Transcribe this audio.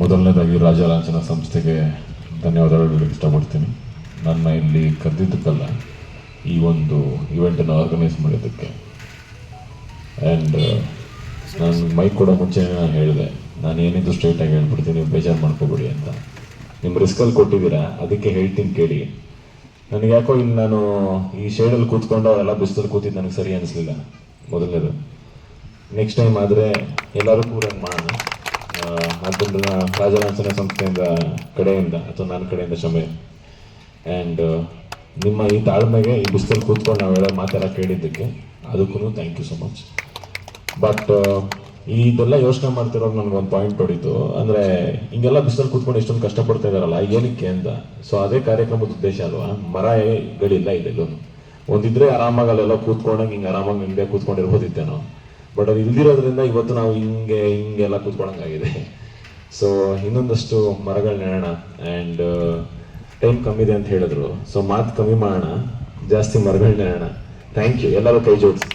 ಮೊದಲನೇದಾಗಿ ರಾಜಲಾಂಛನ ಸಂಸ್ಥೆಗೆ ಧನ್ಯವಾದಗಳು ಹೇಳಕ್ಕೆ ಇಷ್ಟಪಡ್ತೀನಿ. ನನ್ನ ಇಲ್ಲಿ ಕರೆದಿದ್ದಕ್ಕಲ್ಲ, ಈ ಒಂದು ಇವೆಂಟನ್ನು ಆರ್ಗನೈಸ್ ಮಾಡಿದ್ದಕ್ಕೆ. ಆ್ಯಂಡ್ ನಾನು ಮೈಕ್ ಕೊಡೋ ಮುಂಚೆ ನಾನು ಹೇಳಿದೆ, ನಾನು ಏನಿದ್ದು ಸ್ಟ್ರೈಟಾಗಿ ಹೇಳ್ಬಿಡ್ತೀನಿ, ನೀವು ಬೇಜಾರು ಮಾಡ್ಕೋಬೇಡಿ ಅಂತ. ನಿಮ್ಮ ರಿಸ್ಕಲ್ಲಿ ಕೊಟ್ಟಿದ್ದೀರಾ? ಅದಕ್ಕೆ ಹೇಳ್ತೀನಿ ಕೇಳಿ. ನನಗೆ ಯಾಕೋ ಇಲ್ಲಿ ನಾನು ಈ ಶೇಡಲ್ಲಿ ಕೂತ್ಕೊಂಡು ಅವರೆಲ್ಲ ಬಿಸಿಲಲ್ಲಿ ಕೂತಿದ್ದು ನನಗೆ ಸರಿ ಅನಿಸ್ಲಿಲ್ಲ. ಮೊದಲನೇದು. ನೆಕ್ಸ್ಟ್ ಟೈಮ್ ಆದರೆ ಎಲ್ಲರೂ ಕೂಡ ಹಂಗ್ ಮಾಡೋಣ. ಆ, ಆದ್ದರಿಂದ ಸಂಸ್ಥೆಯಿಂದ ಕಡೆಯಿಂದ ಅಥವಾ ನನ್ನ ಕಡೆಯಿಂದ ಕ್ಷಮೆ. ಆ್ಯಂಡ್ ನಿಮ್ಮ ಈ ತಾಳ್ಮೆಗೆ ಈ ಬಿಸಿಲಲ್ಲಿ ಕೂತ್ಕೊಂಡು ನಾವು ಹೇಳೋ ಮಾತೆಲ್ಲ ಕೇಳಿದ್ದಕ್ಕೆ ಅದಕ್ಕೂ thank you so much but ಇದೆಲ್ಲ ಯೋಚನೆ ಮಾಡ್ತಿರೋದು ನನಗೆ ಒಂದು ಪಾಯಿಂಟ್ ಹೊಡಿತು. ಅಂದರೆ ಹಿಂಗೆಲ್ಲ ಬಿಸಿಲಲ್ಲಿ ಕೂತ್ಕೊಂಡು ಇಷ್ಟೊಂದು ಕಷ್ಟಪಡ್ತಾ ಇದಾರಲ್ಲ ಏನಕ್ಕೆ ಅಂತ. ಸೊ ಅದೇ ಕಾರ್ಯಕ್ರಮದ ಉದ್ದೇಶ ಅಲ್ವಾ? ಮರ ಗಳಿಲ್ಲ ಇದೆಲ್ಲೂ ಒಂದಿದ್ರೆ ಆರಾಮಾಗಿ ಅಲ್ಲೆಲ್ಲ ಕೂತ್ಕೊಂಡಂಗೆ ಹಿಂಗೆ ಆರಾಮಾಗಿ ಹಿಂಗೆ ಕೂತ್ಕೊಂಡಿರ್ಬೋದಿತ್ತೇನೋ. ಬಟ್ ಅದು ಇಲ್ದಿರೋದ್ರಿಂದ ಇವತ್ತು ನಾವು ಹಿಂಗೆ ಹಿಂಗೆಲ್ಲ ಕೂತ್ಕೊಳಂಗಾಗಿದೆ. ಸೊ ಇನ್ನೊಂದಷ್ಟು ಮರಗಳು ನೆಡೋಣ ಆ್ಯಂಡ್ ಟೈಮ್ ಕಮ್ಮಿದೆ ಅಂತ ಹೇಳಿದ್ರು. ಸೊ ಮಾತು ಕಮ್ಮಿ ಮಾಡೋಣ. ಜಾಸ್ತಿ ಮರಗಳು ನೆಡೋಣ. ಥ್ಯಾಂಕ್ ಯು ಎಲ್ಲರೂ ಕೈ ಜೋಡಿಸಿ.